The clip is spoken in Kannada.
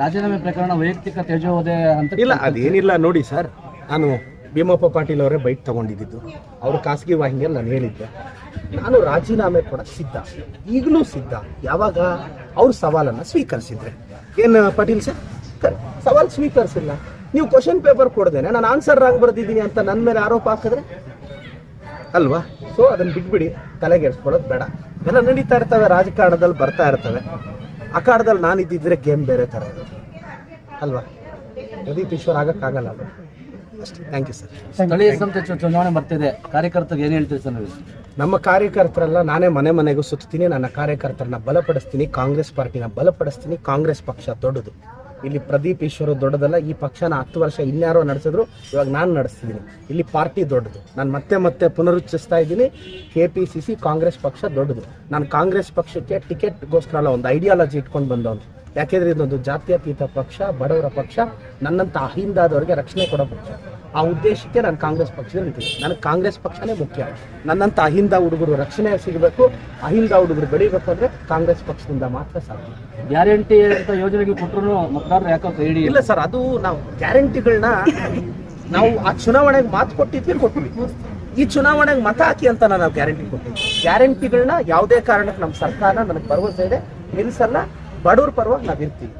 ರಾಜೀನಾಮೆ ಪ್ರಕರಣ ವೈಯಕ್ತಿಕ ತೇಜೋವಧೆ ಅಂತ ಇಲ್ಲ ಅದೇನಿಲ್ಲ ನೋಡಿ ಸರ್. ನಾನು ಭೀಮಪ್ಪ ಪಾಟೀಲ್ ಅವರೇ ಬೈಕ್ ತಗೊಂಡಿದ್ದು. ಅವರು ಖಾಸಗಿ ವಾಹಿನಿಯಲ್ಲಿ ನಾನು ಹೇಳಿದ್ದೆ. ನಾನು ರಾಜೀನಾಮೆ ಕೊಡಕ್ಕೆ ಸಿದ್ಧ. ಈಗಲೂ ಸಿದ್ಧ. ಯಾವಾಗ? ಅವ್ರ ಸವಾಲನ್ನು ಸ್ವೀಕರಿಸಿದ್ರೆ. ಏನು ಪಾಟೀಲ್ ಸರ್? ಸರ್ ಸವಾಲ್ ಸ್ವೀಕರಿಸಿಲ್ಲ. ನೀವು ಕ್ವಶನ್ ಪೇಪರ್ ಕೊಡ್ದೇನೆ. ನಾನು ಆನ್ಸರ್ ಆಗಿ ಬರ್ದಿದ್ದೀನಿ ಅಂತ ನನ್ನ ಮೇಲೆ ಆರೋಪ ಹಾಕಿದ್ರೆ? ಅಲ್ವಾ? ಸೊ ಅದನ್ನು ಬಿಟ್ಬಿಡಿ. ತಲೆಗೆಡ್ಸ್ಕೊಳ್ಳೋದು ಬೇಡ. ಎಲ್ಲ ನಡೀತಾ ಇರ್ತವೆ. ರಾಜಕಾರಣದಲ್ಲಿ ಬರ್ತಾ ಇರ್ತವೆ. ಅಖಾಡದಲ್ಲಿ ನಾನು ಇದ್ದಿದ್ರೆ ಗೇಮ್ ಬೇರೆ ಥರ ಅಲ್ವಾ? ಪ್ರದೀಪ್ ಈಶ್ವರ್ ಆಗೋಕ್ಕಾಗಲ್ಲ ಅದು. ಅಷ್ಟೇ. ಥ್ಯಾಂಕ್ ಯು ಸರ್ ಸ್ಥಳೀಯ ಸಂಸ್ಥೆ ಚುನಾವಣೆ ಬರ್ತಿದೆ. ಕಾರ್ಯಕರ್ತರಿಗೆ ಏನು ಹೇಳ್ತೀರಿ ಸರ್ ನೀವು? ನಮ್ಮ ಕಾರ್ಯಕರ್ತರೆಲ್ಲ ನಾನೇ ಮನೆ ಮನೆಗೂ ಸುತ್ತೀನಿ ನನ್ನ ಕಾರ್ಯಕರ್ತರನ್ನ ಬಲಪಡಿಸ್ತೀನಿ ಕಾಂಗ್ರೆಸ್ ಪಾರ್ಟಿನ ಬಲಪಡಿಸ್ತೀನಿ ಕಾಂಗ್ರೆಸ್ ಪಕ್ಷ ದೊಡ್ಡದು. ಇಲ್ಲಿ ಪ್ರದೀಪ್ ಈಶ್ವರ್ ದೊಡ್ಡದಲ್ಲ, ಈ ಪಕ್ಷನ ಹತ್ತು ವರ್ಷ ಇನ್ಯಾರೋ ನಡೆಸಿದ್ರು, ಇವಾಗ ನಾನು ನಡೆಸ್ತಿದ್ದೀನಿ ಇಲ್ಲಿ ಪಾರ್ಟಿ ದೊಡ್ಡದು. ನಾನು ಮತ್ತೆ ಮತ್ತೆ ಪುನರುಚ್ಚರಿಸ್ತಾ ಇದ್ದೀನಿ. K P C C Congress ಪಕ್ಷ ದೊಡ್ಡದು. ನಾನು ಕಾಂಗ್ರೆಸ್ ಪಕ್ಷಕ್ಕೆ ಟಿಕೆಟ್ಗೋಸ್ಕರ ಅಲ್ಲ ಒಂದು ಐಡಿಯಾಲಜಿ ಇಟ್ಕೊಂಡು ಬಂದವನು. ಯಾಕೆಂದರೆ ಇದೊಂದು ಜಾತ್ಯತೀತ ಪಕ್ಷ, ಬಡವರ ಪಕ್ಷ, ನನ್ನಂತ ಅಹಿಂದಾದವರಿಗೆ ರಕ್ಷಣೆ ಕೊಡೋ ಪಕ್ಷ. ಆ ಉದ್ದೇಶಕ್ಕೆ ನಾನು ಕಾಂಗ್ರೆಸ್ ಪಕ್ಷದಲ್ಲಿ ನಿಂತಿದ್ದೆ. ನನಗೆ ಕಾಂಗ್ರೆಸ್ ಪಕ್ಷನೇ ಮುಖ್ಯ. ನನ್ನಂಥ ಅಹಿಂದ ಹುಡುಗರು ರಕ್ಷಣೆ ಸಿಗಬೇಕು ಅಹಿಂದ ಹುಡುಗರು ಬೆಳಿಬೇಕು ಅಂದರೆ ಕಾಂಗ್ರೆಸ್ ಪಕ್ಷದಿಂದ ಮಾತ್ರ ಸಾಧ್ಯ. ಗ್ಯಾರಂಟಿ ಅಂತ ಯೋಜನೆಗೆ ಕೊಟ್ಟರು ಮತದಾರರು ಯಾಕೋ ಹೇಳಿ ಇಲ್ಲ ಸರ್ ಅದು ನಾವು ಗ್ಯಾರಂಟಿಗಳನ್ನ ನಾವು ಆ ಚುನಾವಣೆಗೆ ಮಾತು ಕೊಟ್ಟಿದ್ವಿ ಕೊಟ್ವಿ ಈ ಚುನಾವಣೆಗೆ ಮತ ಹಾಕಿ ಅಂತ ನಾವು ಗ್ಯಾರಂಟಿ ಕೊಟ್ಟಿದ್ವಿ ಗ್ಯಾರಂಟಿಗಳನ್ನ ಯಾವುದೇ ಕಾರಣಕ್ಕೆ ನಮ್ಮ ಸರ್ಕಾರ ನನಗೆ ಭರವಸೆ ಇದೆ. ನಿಲ್ಸಲ್ಲ. ಬಡವ್ರ ಪರವಾಗಿ ನಾವು ಇರ್ತೀವಿ.